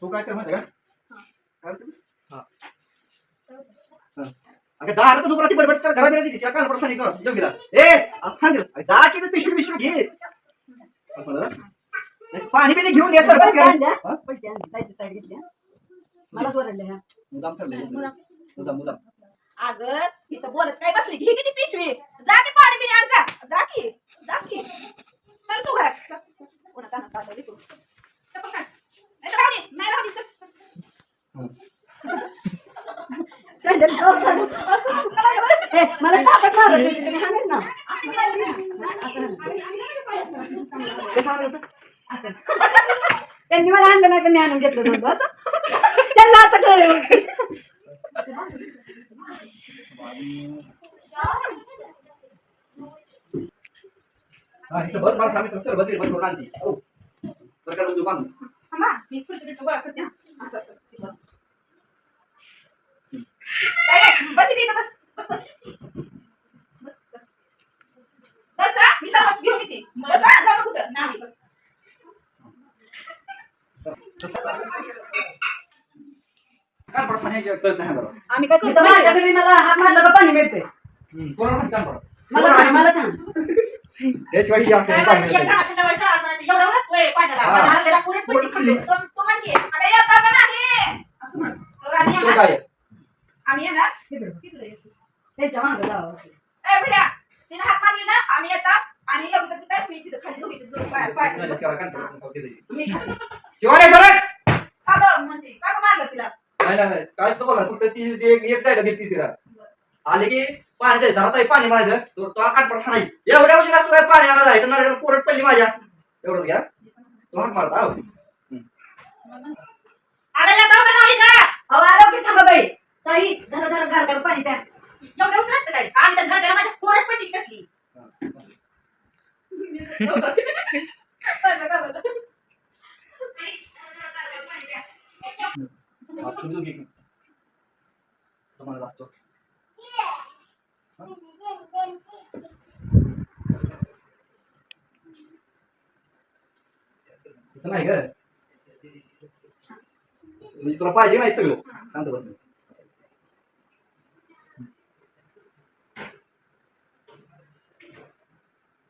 तू काय कर माहिती का अगं दहा हजार बडबड काल पडता नाही कर ए असं सांग जा की ते पिशवी पिशवी घे पाणी बिणी घेऊन ये सर साईड मला ह्या मुदाम ठरले मुदाम मुदाम अगं इथं बोलत काय बसली घे किती पिशवी? जा की पाणी बिणी आण जा. जा की. जा की. चल तू घरात. चल. कोणा कानात पाठवली तू चल पटकन. नाही तर राहू दे, नाही राहू दे, चल. सँडल ड्रॉप झालं. ए, मला ताकद मारायची होती, तुम्ही हाणेच ना. असं नाही. कसं आणलं होतं? असं. त्यांनी मला आणलं नाही तर मी आणून घेतलं दोन असं त्यांना आता कळलं हा इथं बस मला सांगितलं सर बदली बंद करून आणती हो सरकार दुकान थांबा, मी खुर्ची बिर्ची गोळा करते हा. असं, असं, ते बघ. काय रे? बस इथे इथं बस. बस, बस. बस, बस. बस हा, मी सर्वात घेऊन येते. बस हा, जाऊ नको कुठं. नाही, बस. काय पडत नाही हे कळत नाही बरं आम्ही काय करतो माझ्या घरी मला हात मारला का पाणी मिळते हम्म, कोणाला माहिती काय पडत मला सांग मला सांग त्याशिवाय ही. येणार. काय? आम्ही येणार. त्यांच्या मागं जावं तिने हात मारली ना आम्ही येतात. आणि योग्य काय? मी तिथं खाली तिथं खाली शिवाने सरळ. का म्हणते का मारलं तिला. नाही नाही काहीच नको फक्त ती एक डायलॉग घेतली तिला. आले की पाणी द्यायचं आता पाणी मारायचं. तो तो आकाट पडता नाही एवढ्या उशिरा तू काय? पाणी आणायला आहे तर नारळ कोरड पडली माझ्या. एवढंच घ्या. तो हात मारता हो. अरे येतो का नाही का अहो आलो की थांबा बाई. ताई धर पाणी प्या. एवढं उशीर असतं काय? आम्ही तर घरट्याला माझ्या कोरड पट्टी कसली हा, तुम्ही दोघी घे. तुम्हाला लागतो तसं नाही ग म्हणजे तुला पाहिजे नाही सगळं शांत बस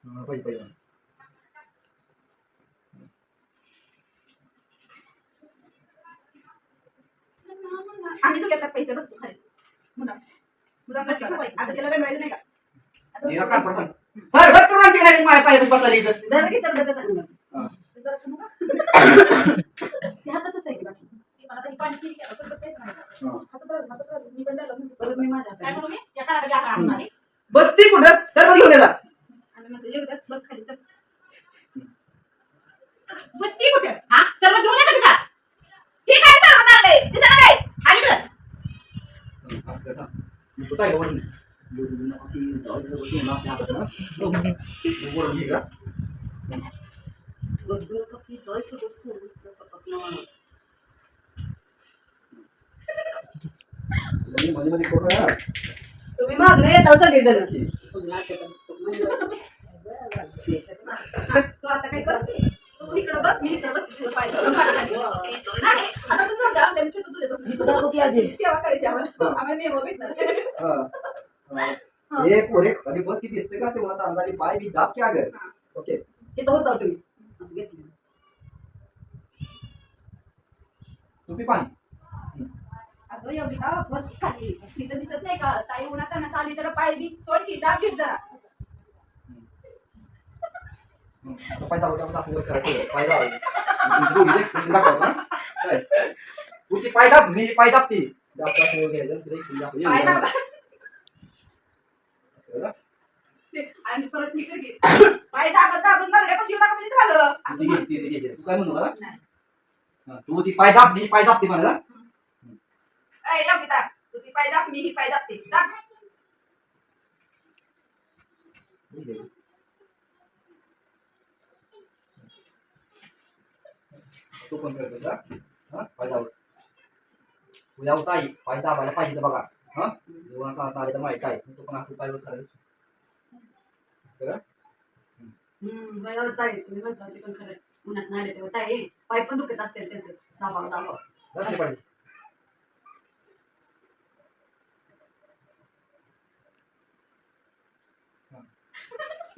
हा, पाहिजे पाहिजे आम्ही तू घेतात पैसे बसतो खाली मुदाम मुदाम बस आता तिला बनवायचं नाही का आता हिला काय पडतं? सर बस करून आणते का नाही माझ्या पायात बसायला इथं धर की सरबत सांग हा. जरा समोर का? ते हातातच आहे. हा. बसती कुठं सर्व घेऊन येतात बस खाली चल. बसती कुठे हा सर्व घेऊन येतं का ठीक आहे सरबत आणलंय. दिसेना काय? आणि इकडं असं कर, हा. मी कुठं आहे का वरून? वरून आपली जाऊ दे, वरून ना आपल्या हातात ना. हो. मग वरून घे का? बघ, पक्की जायचं बघ, सोडून तर पक्की. मध्ये मध्ये मध्ये करू नका. तुम्ही मागणे येता सगळेजण तू आता काय करते तू इकडे बस मी इकडे बस तुझं पाय नाही आता तू जाऊ दे, आमच्या इथे तू तुझ्या बस. सेवा करायची आम्हाला आम्हाला मेमो भेटणार. हा. हा. हे. पोरे कधी बस किती असते का? ते मला आता अंदाजे पाय बी दाब की अगर ओके. तिथं होता तुम्ही. असं घेतलं. तुम्ही पाणी. अगं एवढी बस खाली. तिथं दिसत नाही का? ताई उन्हात आणा चाली तर पाय बी सोड की दाब घेत जरा. पाय दाबू असं. पाय दाब. ना. काय? पाय दाब मी पाय दाबती. दाब वर घ्यायचं, तुला आणि परत इकडे घे पाय दाबत दाबत नरड्यापाशी येऊ नका म्हणजे झालं? असं ती काय म्हणू मला नाही. तू ती पाय दाब मी पाय दाबती मला ऐ, योगिता, तू ती पाय दाब मी ही पाय दाबते दाब तू पण करतोस हा? हा पाय दाब उद्या होता आई पाय दाबायला पाहिजे तर बघा हा जेवणाचा आता आले तर माहिती काय तू पण असं पाय वर करायचं हम्म, बरोबर ताई, तुम्ही म्हणता ते पण खरं आहे. उन्हात नाही तेव्हा ताई पाय पण दुखत असते त्यांचं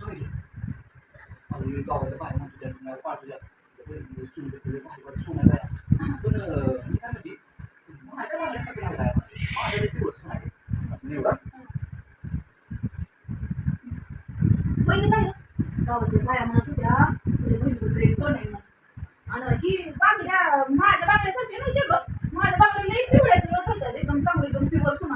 माझ्या. पहिलं काय गावातल्या बाया म्हणत होत्या तुझ्या बहिणीकडे ड्रेस सोन आहे म्हणून. आणि ही बांगड्या माझ्या नाही ते गं माझ्या बांगड्या लई पिवळ्याचं रंग असतात एकदम चांगलं एकदम सोनं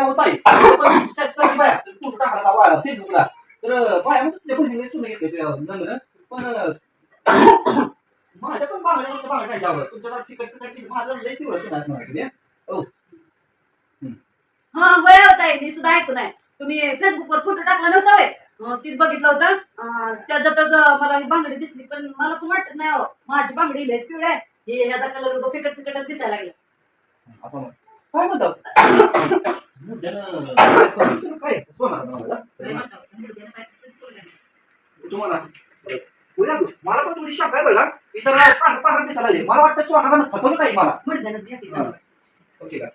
असल्यासारखं फेसबुकला तर बाया मग तुझ्या बहिणीने सुने घेतले नंतर पण माझ्या पण बांगड्या बांगड्या नाही तुमच्या तिकट तिकट माझं लई पिवळं सुना असणार तुम्ही हो हा वय होत आहे मी सुद्धा ऐकून आहे. तुम्ही फेसबुकवर फोटो टाकला नव्हता अं, तीच बघितलं होतं. अं, त्याच्यातच मला ही बांगडी दिसली पण मला पण वाटत नाही माझी बांगडी लयच पिवळी आहे. हे ह्याचा कलर फिकट फिकटच दिसायला लागला. काय म्हणतात मुद्द्यानं काय सोनार तुम्हाला उद्या मला पण थोडी शॉक का इतर पांढरा दिसायला लागले मला वाटतं सोनारानं फसवलं काही मला हा. ओके का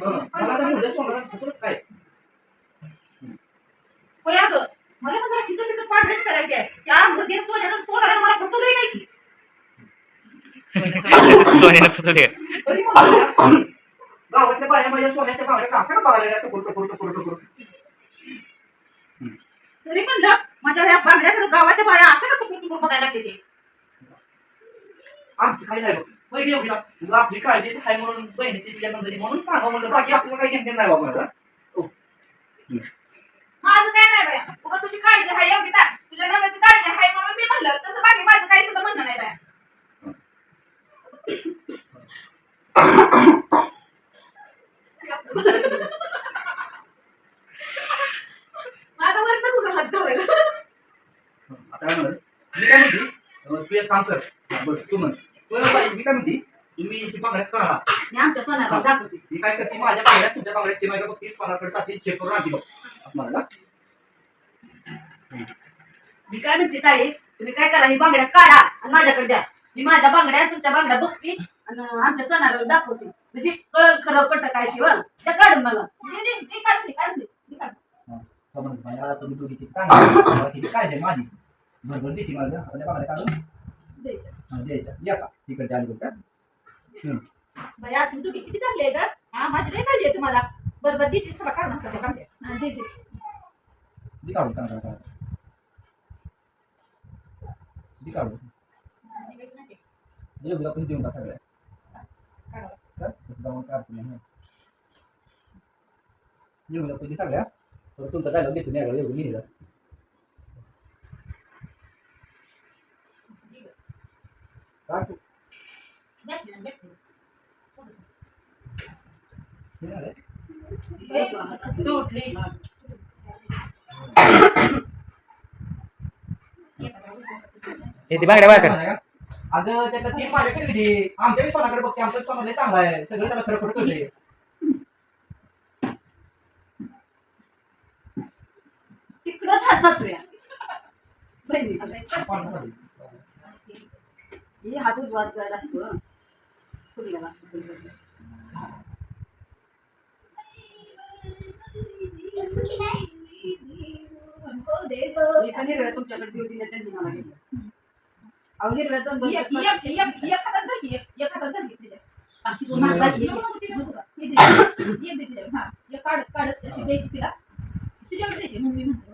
हा. मला तर मुद्द्या सोनारानं फसवलं काय मला पण जरा तिथं तिथं पांढरे दिसायला. त्या मुलगीने सोन्यानं सोनारानं मला फसवलंय नाही की. सोन्याला फसवले गावातल्या बाया माझ्या सोन्याच्या असं? टुकुर टुकुर टुकुर टुकुर. तरी म्हणलं माझ्या ह्या बांगड्याकडे गावाच्या बाया अशा का टुकूर टुकूर बघायला लागते ते? आमचं काही नाही बघ. तुला आपली काळजीच आहे म्हणून बहिणीची तिच्या नंदरी म्हणून सांगा म्हणलं. बाकी आपल्याला काही घेणं नाही बाबा मला. माझं काय नाही बाया. उगा तुझी काळजी आहे तुझ्या नवऱ्याची काळजी आहे म्हणून मी म्हणलं. तसं बाकी माझं काही सुद्धा म्हणणं नाही बाया. माझा वर का हात धुवायला आता काय म्हणत मी काय म्हणते? अं, तू एक काम कर. हा, बस तू म्हण. बरं बाई मी काय म्हणते? तुम्ही ही बांगड्यात करा. मी आमच्या सोन्याला दाखवते. मी काय करते? माझ्या बांगड्यात तुमच्या बांगड्यात सीमा का? तीस पानाकडे जाते चेक करून आणते बघ. असं मी काय म्हणते ताई? तुम्ही काय करा? ही बांगड्या काढा आणि माझ्याकडे द्या. मी माझ्या बांगड्या तुमच्या बांगड्या बघते आणि आमच्या सणाला दाखवते. म्हणजे कळल खरं कट काय ती वा त्या काढून मला. दे दे दे काढते काढते दे काढ तुम्ही दोघी किती चांगली मला किती काळजी आहे माझी? भरभर देते मला. आपल्या बांगड्या काढून. दे हा, द्यायच्या. या का? तिकडच्या आली का हम्म. बाई आठवण तुम्ही किती चांगले आहे का हा माझी आहे तुम्हाला. बरोबर दिलीच थोडा काढून त्या बांगड्या. हा, दे दे दी काढून काढा काढा दी काढून. योगीला पण देऊन टाका सगळ्या तर तसं जाऊन काढतो नाही योगीला पण दे सगळ्या तर तुमचा डायलॉग देतो नाही योगी लिहिला काढतो बेसली ना, बेसली. हे झालं. द्यायचं आम्हाला. तुटली ती बांगड्या बाहेर कर अगं त्याचा तीन माझ्याकडे दिली आमच्या सोनाकडे बघते आमच्या सोनाला चांगला आहे. सगळं त्याला खरं कळलंय. तिकडंच हात जातोय. बहिणी. हे हात असतो फुगलेला. मी पण हिरव्या तुमच्याकडे त्यांनी मला. काढत काढत अशी द्यायची तिला. तिच्याकडे द्यायची मग मी म्हणते.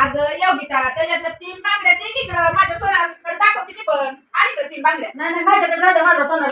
अगं योगिता त्याच्यातल्या तीन बांगड्या ते इकडं. माझ्या सोनाकडे दाखवते मी पण. आणि तीन बांगड्या. नाही नाही माझ्याकडे राहते माझा सोना